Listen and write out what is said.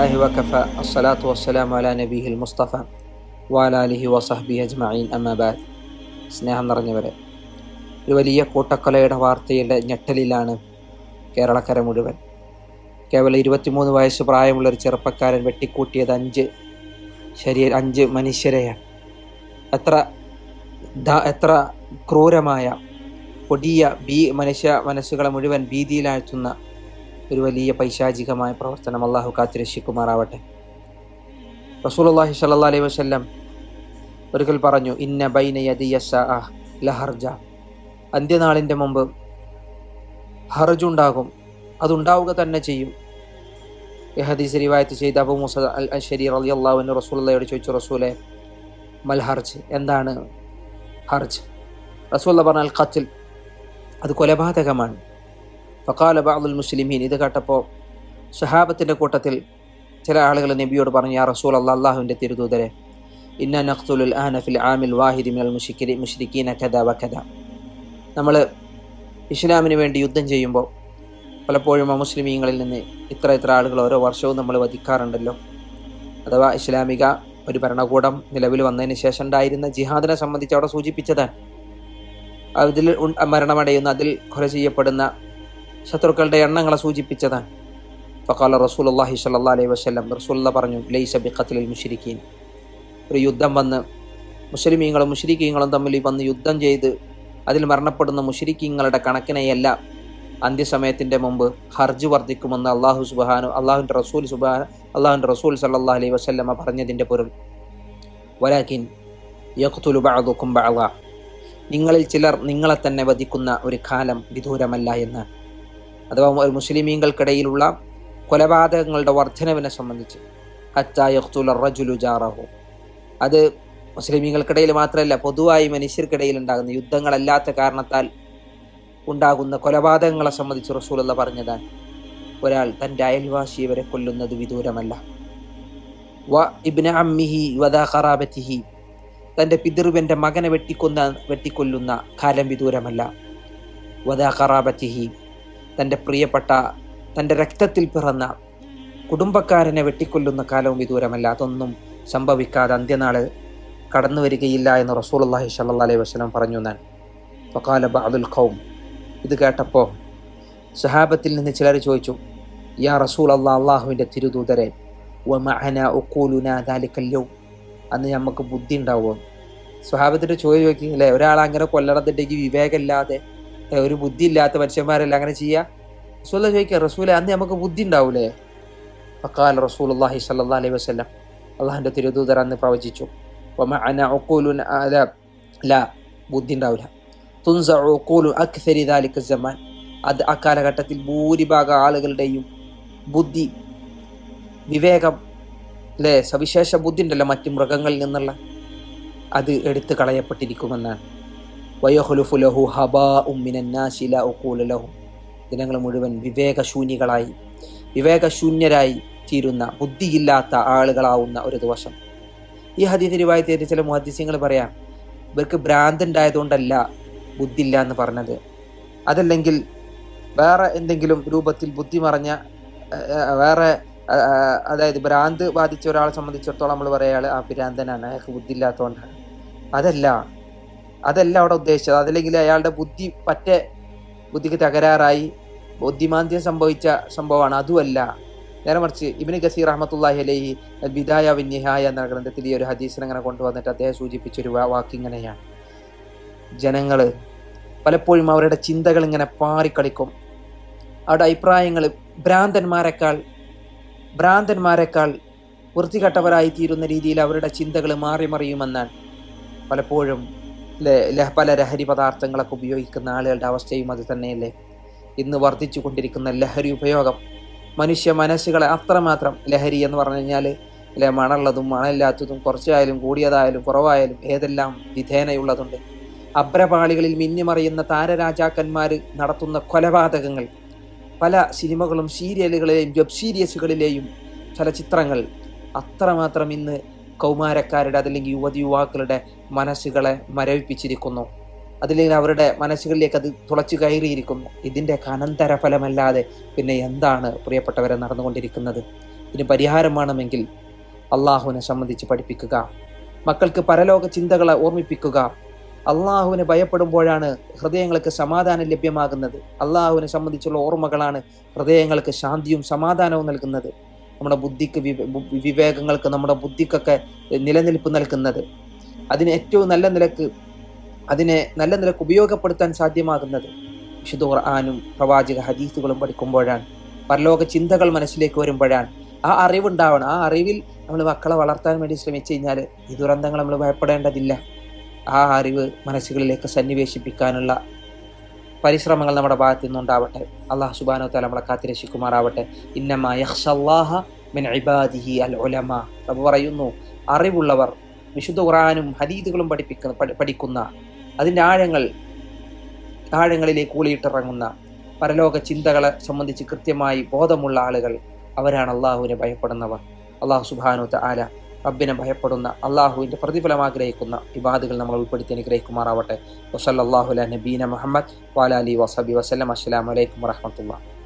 അലഹമുല്ലാഹി വഖഫ അസ്സലാത്തു വസ്സലാമു അലാ നബീഹിൽ മുസ്തഫ വാലാലിഹി വസഹബി അജ്മഈൻ അമ്മബാദ് സ്നേഹം നിറഞ്ഞവരെ ഒരു വലിയ കൂട്ടക്കൊലയുടെ വാർത്തയുടെ ഞെട്ടലിലാണ് കേരളക്കര മുഴുവൻ. കേവലം ഇരുപത്തിമൂന്ന് വയസ്സ് പ്രായമുള്ള ഒരു ചെറുപ്പക്കാരൻ വെട്ടിക്കൂട്ടിയത് അഞ്ച് ശരീര അഞ്ച് മനുഷ്യരെയാണ്. എത്ര എത്ര ക്രൂരമായ കൊടിയ ബി മനുഷ്യ മനസ്സുകളെ മുഴുവൻ ഭീതിയിലാഴ്ത്തുന്ന ഒരു വലിയ പൈശാചികമായ പ്രവർത്തനം അള്ളാഹു കാത്തിരക്ഷിക്കുമാറാവട്ടെ. റസൂലുള്ളാഹി സല്ലാ അലൈഹി വസല്ലം ഒരിക്കൽ പറഞ്ഞു ഇന്ന ലഹർജ. അന്ത്യനാളിന്റെ മുമ്പ് ഹർജുണ്ടാകും അതുണ്ടാവുക തന്നെ ചെയ്യും. ഹദീസ് റിവായത്ത് ചെയ്ത അബു മുസ അൽ അഷരി റളിയല്ലാഹു അൻഹു റസൂലുള്ളാഹിയോട് ചോദിച്ചു റസൂലെ മൽ ഹർജ്? എന്താണ് ഹർജ്? റസൂലുള്ള പറഞ്ഞാൽ ഖത്തിൽ അത് കൊലപാതകമാണ്. ഫക്കാല ബാദുൽ മുസ്ലിമീൻ. ഇത് കേട്ടപ്പോൾ ഷഹാബത്തിന്റെ കൂട്ടത്തിൽ ചില ആളുകൾ നബിയോട് പറഞ്ഞു ആ റസൂൽ അള്ളാഹ് അള്ളാഹുവിന്റെ തിരുദൂതരെ ഇന്ന നഖ്തുൽ ആനഫിൽ ആമിൽ വാഹിദി മിനൽ മുഷിക്കിരി മുഷ്രിക്കീന കഥ വകഥ നമ്മൾ ഇസ്ലാമിന് വേണ്ടി യുദ്ധം ചെയ്യുമ്പോൾ പലപ്പോഴും മുസ്ലിമീങ്ങളിൽ നിന്ന് ഇത്ര ഇത്ര ആളുകൾ ഓരോ വർഷവും നമ്മൾ വധിക്കാറുണ്ടല്ലോ. അഥവാ ഇസ്ലാമിക ഒരു ഭരണകൂടം നിലവിൽ വന്നതിന് ശേഷം ഉണ്ടായിരുന്ന ജിഹാദിനെ സംബന്ധിച്ച് അവിടെ സൂചിപ്പിച്ചതാണ്. അതിൽ മരണമടയുന്ന അതിൽ കൊല ചെയ്യപ്പെടുന്ന ശത്രുക്കളുടെ എണ്ണങ്ങളെ സൂചിപ്പിച്ചതാണ്. ഫക്കാല റസൂൽ അള്ളാഹി സല്ലാ അലൈഹി വസ്ലം റസൂല്ല പറഞ്ഞു ലൈസ ബിഖത്തിലിൽ മുഷിരിക്കീൻ ഒരു യുദ്ധം വന്ന് മുസ്ലിമീങ്ങളും മുഷിരിക്കീങ്ങളും തമ്മിൽ വന്ന് യുദ്ധം ചെയ്ത് അതിൽ മരണപ്പെടുന്ന മുഷിരിക്കീങ്ങളുടെ കണക്കിനെയല്ല അന്ത്യസമയത്തിന്റെ മുമ്പ് ഹർജ് വർദ്ധിക്കുമെന്ന് അള്ളാഹു സുബാനു അള്ളാഹുന്റെ റസൂൽ സുബാൻ അള്ളാഹുന്റെ റസൂൽ സല്ലാ അലൈഹി വസ്ലമ പറഞ്ഞതിന്റെ പൊരുൾ. വലാഖിൻ യഖ്തുലു ബഅദുക്കും ബഅദ. നിങ്ങളിൽ ചിലർ നിങ്ങളെ തന്നെ വധിക്കുന്ന ഒരു കാലം വിദൂരമല്ല എന്ന് അഥവാ മുസ്ലിമീങ്ങൾക്കിടയിലുള്ള കൊലപാതകങ്ങളുടെ വർധനവിനെ സംബന്ധിച്ച്. ഹത്തായഖ്തുല റജുലു ജാറഹു. അത് മുസ്ലിമീങ്ങൾക്കിടയിൽ മാത്രമല്ല പൊതുവായി മനുഷ്യർക്കിടയിൽ ഉണ്ടാകുന്ന യുദ്ധങ്ങളല്ലാത്ത കാരണത്താൽ ഉണ്ടാകുന്ന കൊലപാതകങ്ങളെ സംബന്ധിച്ച് റസൂലുള്ള പറഞ്ഞതാണ്. ഒരാൾ തന്റെ അയൽവാസി വരെ കൊല്ലുന്നത് വിദൂരമല്ല. വ ഇബ്ന അമ്മിഹി വദാ ഖറാബത്തിഹി. തന്റെ പിതൃവിന്റെ മകനെ വെട്ടിക്കൊന്ന വെട്ടിക്കൊല്ലുന്ന കാലം വിദൂരമല്ല. വദാ ഖറാബത്തിഹി. തന്റെ പ്രിയപ്പെട്ട തന്റെ രക്തത്തിൽ പിറന്ന കുടുംബക്കാരനെ വെട്ടിക്കൊല്ലുന്ന കാലവും വിദൂരമല്ല. അതൊന്നും സംഭവിക്കാതെ അന്ത്യനാൾ കടന്നു വരികയില്ല എന്ന് റസൂലുള്ളാഹി സല്ലാ അലൈഹി വസല്ലം പറഞ്ഞു ഞാൻ ഫക്കാല അബ്ദുൽ ഖൗം. ഇത് കേട്ടപ്പോൾ സഹാബത്തിൽ നിന്ന് ചിലർ ചോദിച്ചു യാ റസൂൽ അള്ളാഹ് അള്ളാഹുവിന്റെ തിരുദൂതരെ ദാലിക്കൽ അന്ന് നമുക്ക് ബുദ്ധി ഉണ്ടാവുമോ? സ്വഭാവത്തിന്റെ ചോദ്യം ചോദിക്കും അല്ലേ ഒരാൾ അങ്ങനെ കൊല്ലണത്തിന്റെക്ക് വിവേകമില്ലാതെ ഒരു ബുദ്ധി ഇല്ലാത്ത മനുഷ്യന്മാരല്ല അങ്ങനെ ചെയ്യുക റസൂല ചോദിക്കുക റസൂലെ അന്ന് നമുക്ക് ബുദ്ധി ഉണ്ടാവൂലേ? ഫക്കാൽ റസൂൽ അള്ളാഹി സല്ലാ അലൈഹി വസ്ലം അള്ളാഹിന്റെ തിരുദൂതർ അന്ന് പ്രവചിച്ചു. ഉഖൂലുന അല ലാ ബുദ്ധി ഉണ്ടാവില്ല തുൻസ അക്സരി ദാലിക സമാൻ. അത് ആ കാലഘട്ടത്തിൽ ഭൂരിഭാഗം ആളുകളുടെയും ബുദ്ധി വിവേകം അല്ലേ സവിശേഷ ബുദ്ധി ഉണ്ടല്ലോ മറ്റ് മൃഗങ്ങളിൽ നിന്നുള്ള. അത് എടുത്തു കളയപ്പെട്ടിരിക്കുമെന്നാണ്. വയോഹുലുഫു ലഹു ഹബാ ഉമ്മിനാശില ല ഉഖൂല ലഹു. ജനങ്ങൾ മുഴുവൻ വിവേകശൂന്യകളായി വിവേകശൂന്യരായി തീരുന്ന ബുദ്ധിയില്ലാത്ത ആളുകളാവുന്ന ഒരു ദിവസം. ഈ ഹദീസ് രൂപായി ചില മുഹദ്സ്യങ്ങൾ പറയാം ഇവർക്ക് ഭ്രാന്ത് ഉണ്ടായതുകൊണ്ടല്ല ബുദ്ധി ഇല്ല എന്ന് പറഞ്ഞത്. അതല്ലെങ്കിൽ വേറെ എന്തെങ്കിലും രൂപത്തിൽ ബുദ്ധി മറഞ്ഞ വേറെ അതായത് ഭ്രാന്ത് ബാധിച്ച ഒരാളെ സംബന്ധിച്ചിടത്തോളം നമ്മൾ പറയാൾ ആ ഭ്രാന്തനാണ് അയാൾക്ക് ബുദ്ധി ഇല്ലാത്തതുകൊണ്ടാണ് അതല്ല അതല്ല അവിടെ ഉദ്ദേശിച്ചത്. അതല്ലെങ്കിൽ അയാളുടെ ബുദ്ധി പറ്റേ ബുദ്ധിക്ക് തകരാറായി. ബുദ്ധിമാന്ദ്യം സംഭവിച്ച സംഭവമാണ്. അതുമല്ല നേരെ മറിച്ച് ഇബിന് ഗസീർ അഹമ്മത്തുല്ലാഹി അലൈഹി ബിദായ വിന്യഹായ എന്ന ഗ്രന്ഥത്തിൽ ഈ ഒരു ഹദീസിനെ അങ്ങനെ കൊണ്ടുവന്നിട്ട് അദ്ദേഹം സൂചിപ്പിച്ചൊരു വാക്കിങ്ങനെയാണ് ജനങ്ങൾ പലപ്പോഴും അവരുടെ ചിന്തകൾ ഇങ്ങനെ പാറിക്കളിക്കും. അവരുടെ അഭിപ്രായങ്ങൾ ഭ്രാന്തന്മാരെക്കാൾ ഭ്രാന്തന്മാരെക്കാൾ വൃത്തികെട്ടവരായി തീരുന്ന രീതിയിൽ അവരുടെ ചിന്തകൾ മാറി മറിയുമെന്നാണ് പലപ്പോഴും പല ലഹരി പദാർത്ഥങ്ങളൊക്കെ ഉപയോഗിക്കുന്ന ആളുകളുടെ അവസ്ഥയും അത് തന്നെയല്ലേ? ഇന്ന് വർദ്ധിച്ചു കൊണ്ടിരിക്കുന്ന ലഹരി ഉപയോഗം. മനുഷ്യ മനസ്സുകളെ അത്രമാത്രം ലഹരി എന്ന് പറഞ്ഞു കഴിഞ്ഞാൽ അല്ലെ മണുള്ളതും മണമില്ലാത്തതും കുറച്ചായാലും കൂടിയതായാലും കുറവായാലും ഏതെല്ലാം വിധേനയുള്ളതുണ്ട്. അബ്രപാളികളിൽ മിന്നിമറിയുന്ന താരരാജാക്കന്മാർ നടത്തുന്ന കൊലപാതകങ്ങൾ പല സിനിമകളും സീരിയലുകളിലെയും വെബ് സീരീസുകളിലെയും ചലച്ചിത്രങ്ങൾ അത്രമാത്രം ഇന്ന് കൗമാരക്കാരുടെ അതല്ലെങ്കിൽ യുവതി യുവാക്കളുടെ മനസ്സുകളെ മരവിപ്പിച്ചിരിക്കുന്നു. അതില്ലെങ്കിൽ അവരുടെ മനസ്സുകളിലേക്ക് അത് തുളച്ചു കയറിയിരിക്കുന്നു. ഇതിന്റെ അനന്തര ഫലമല്ലാതെ പിന്നെ എന്താണ് പ്രിയപ്പെട്ടവരെ നടന്നുകൊണ്ടിരിക്കുന്നത്? ഇതിന് പരിഹാരം വേണമെങ്കിൽ അള്ളാഹുവിനെ സംബന്ധിച്ച് പഠിപ്പിക്കുക. മക്കൾക്ക് പരലോക ചിന്തകളെ ഓർമ്മിപ്പിക്കുക. അള്ളാഹുവിനെ ഭയപ്പെടുമ്പോഴാണ് ഹൃദയങ്ങൾക്ക് സമാധാനം ലഭ്യമാകുന്നത്. അള്ളാഹുവിനെ സംബന്ധിച്ചുള്ള ഓർമ്മകളാണ് ഹൃദയങ്ങൾക്ക് ശാന്തിയും സമാധാനവും നൽകുന്നത്. നമ്മുടെ ബുദ്ധിക്ക് വിവേകങ്ങൾക്ക് നമ്മുടെ ബുദ്ധിക്കൊക്കെ നിലനിൽപ്പ് നൽകുന്നത്. അതിന് ഏറ്റവും നല്ല നിലയ്ക്ക് അതിനെ നല്ല നിലയ്ക്ക് ഉപയോഗപ്പെടുത്താൻ സാധ്യമാകുന്നത് വിശുദ്ധ ഖുർആാനും പ്രവാചക ഹദീസുകളും പഠിക്കുമ്പോഴാണ്. പരലോക ചിന്തകൾ മനസ്സിലേക്ക് വരുമ്പോഴാണ്. ആ അറിവുണ്ടാവണം. ആ അറിവിൽ നമ്മൾ മക്കളെ വളർത്താൻ വേണ്ടി ശ്രമിച്ചു കഴിഞ്ഞാൽ ഈ ദുരന്തങ്ങൾ നമ്മൾ ഭയപ്പെടേണ്ടതില്ല. ആ അറിവ് മനസ്സുകളിലേക്ക് സന്നിവേശിപ്പിക്കാനുള്ള പരിശ്രമങ്ങൾ നമ്മുടെ ഭാഗത്തു നിന്നുണ്ടാവട്ടെ. അള്ളാഹു സുബാനോ താല നമ്മളെ കാത്തിരക്ഷിക്കുമാറാവട്ടെ ഇന്നമ യഹ്ഷല്ലാഹ മിൻ ഇബാദിഹി അൽ ഉലമ പ്രഭു പറയുന്നു അറിവുള്ളവർ വിശുദ്ധ ഖുറാനും ഹദീദുകളും പഠിപ്പിക്കുന്ന പഠി- പഠിക്കുന്ന അതിന്റെ ആഴങ്ങൾ ആഴങ്ങളിലേക്ക് ഊളിയിട്ടിറങ്ങുന്ന പരലോക ചിന്തകളെ സംബന്ധിച്ച് കൃത്യമായി ബോധമുള്ള ആളുകൾ അവരാണ് അള്ളാഹുവിനെ ഭയപ്പെടുന്നവർ. അള്ളാഹു സുബാനു ആല റബ്ബിനെ ഭയപ്പെടുന്ന അള്ളാഹുവിന്റെ പ്രതിഫലം ആഗ്രഹിക്കുന്ന ഇബാദുകൾ നമ്മൾ ഉൾപ്പെടുത്തി അനുഗ്രഹിക്കുമാറാവട്ടെ. വസല്ലാഹുല നബീന മുഹമ്മദ് വാലാലി വസബി വസ്ലം അസ്സലാമലൈക്കും വറഹമത്തുള്ള